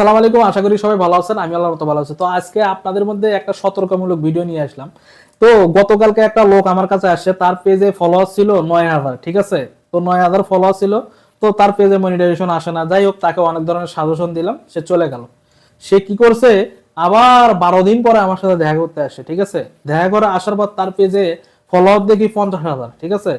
আসসালামু আলাইকুম, আশা করি সবাই ভালো আছেন, আমি আল্লাহর ভালো আছি। তো আজকে আপনাদের মধ্যে একটা সতর্কমূলক ভিডিও নিয়ে আসলাম। তো গতকালকে একটা লোক আমার কাছে আসছে তার পেজে ফলোয়ার ছিল নয় হাজার, ঠিক আছে? তো নয় হাজার ফলোয়ার ছিল, তো তার পেজে মনিটাইজেশন আসে না। যাই হোক, তাকে অনেক ধরনের সাজেশন দিলাম, সে চলে গেল। সে কি করছে? আবার বারো দিন পরে আমার সাথে দেখা করতে আসে, ঠিক আছে? দেখা করে আসার পর তার পেজে ফলোয়ার দেখি পঞ্চাশ হাজার, ঠিক আছে?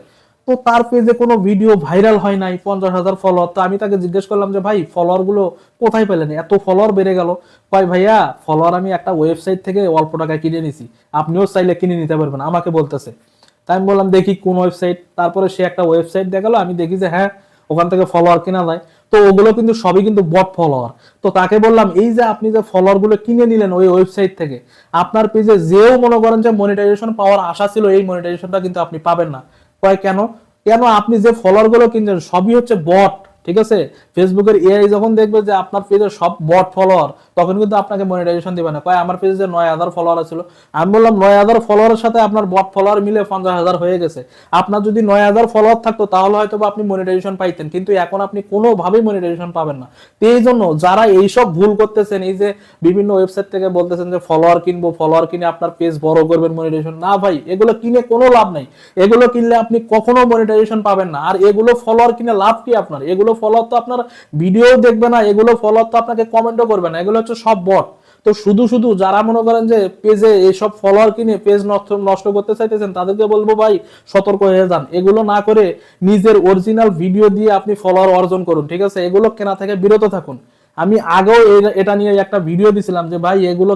তো তার পেজে কোনো ভিডিও ভাইরাল হয় নাই, পঞ্চাশ হাজার ফলোয়ার তো আমি তাকে জিজ্ঞেস করলাম যে, ভাই ফলোয়ারগুলো কোথায় পেলেন? এত ফলোয়ার বেড়ে গেল। ভাই, ভাইয়া ফলোয়ার আমি একটা ওয়েবসাইট থেকে অল্প টাকায় কিনে নিছি। আপনিও চাইলে কিনে নিতে পারবেন। আমাকে বলতেছে। তাই আমি বললাম, দেখি কোন ওয়েবসাইট তারপরে সে একটা ওয়েবসাইট দেখাল। আমি দেখি যে হ্যাঁ ওখান থেকে ফলোয়ার কেনা যায়। তো ওগুলো কিন্তু সবই কিন্তু বট ফলোয়ার তো তাকে বললাম, এই যে আপনি যে ফলোয়ারগুলো কিনে নিলেন ওই ওয়েবসাইট থেকে, আপনার পেজে যেও মনে করেন যে মনিটাইজেশন পাওয়ার আশা ছিল, এই মনিটাইজেশনটা কিন্তু আপনি পাবেন না। কয় কেন? কেন আপনি যে ফলোয়ারগুলো কিনছেন সবই হচ্ছে বট ঠিক আছে? ফেসবুকের এআই যখন দেখবে যে আপনার পেজে সব বট ফলোয়ার তখন কিন্তু আপনাকে মনিটাইজেশন দিবে না। কয়, আমার পেজে যে নয় হাজার ফলোয়ার ছিল আমি বললাম নয় হাজার ফলোয়ারের সাথে আপনার বট ফলোয়ার মিলে পঞ্চাশ হাজার হয়ে গেছে। আপনার যদি নয় হাজার ফলোয়ার থাকতো, তাহলে হয়তো আপনি মনিটাইজেশন পাইতেন, কিন্তু এখন আপনি কোনোভাবেই মনিটাইজেশন পাবেন না। তো এই জন্য যারা এইসব ভুল করতেছেন, এই যে বিভিন্ন ওয়েবসাইট থেকে বলতেছেন যে ফলোয়ার কিনবো ফলোয়ার কিনে আপনার পেজ বড় করবেন মনিটাইজেশন না ভাই, এগুলো কিনে কোনো লাভ নাই। এগুলো কিনলে আপনি কখনো মনিটাইজেশন পাবেন না। আর এগুলো ফলোয়ার কিনে লাভ কি আপনার? এগুলো ফলোয়ার তো আপনার ভিডিও দেখবে না, এগুলো ফলোয়ার তো আপনাকে কমেন্টও করবে না, এগুলো হচ্ছে সব বট তো শুধু শুধু যারা মনে করেন যে পেজে এইসব ফলোয়ার কিনে পেজ নষ্ট করতে চাইতেছেন, তাদেরকে বলব ভাই, সতর্ক হয়ে যান। এগুলো না করে নিজের অরিজিনাল ভিডিও দিয়ে আপনি ফলোয়ার অর্জন করুন, ঠিক আছে? এগুলো কেনা থেকে বিরত থাকুন। আমি আগেও এটা নিয়ে একটা ভিডিও দিছিলাম যে ভাই, এগুলো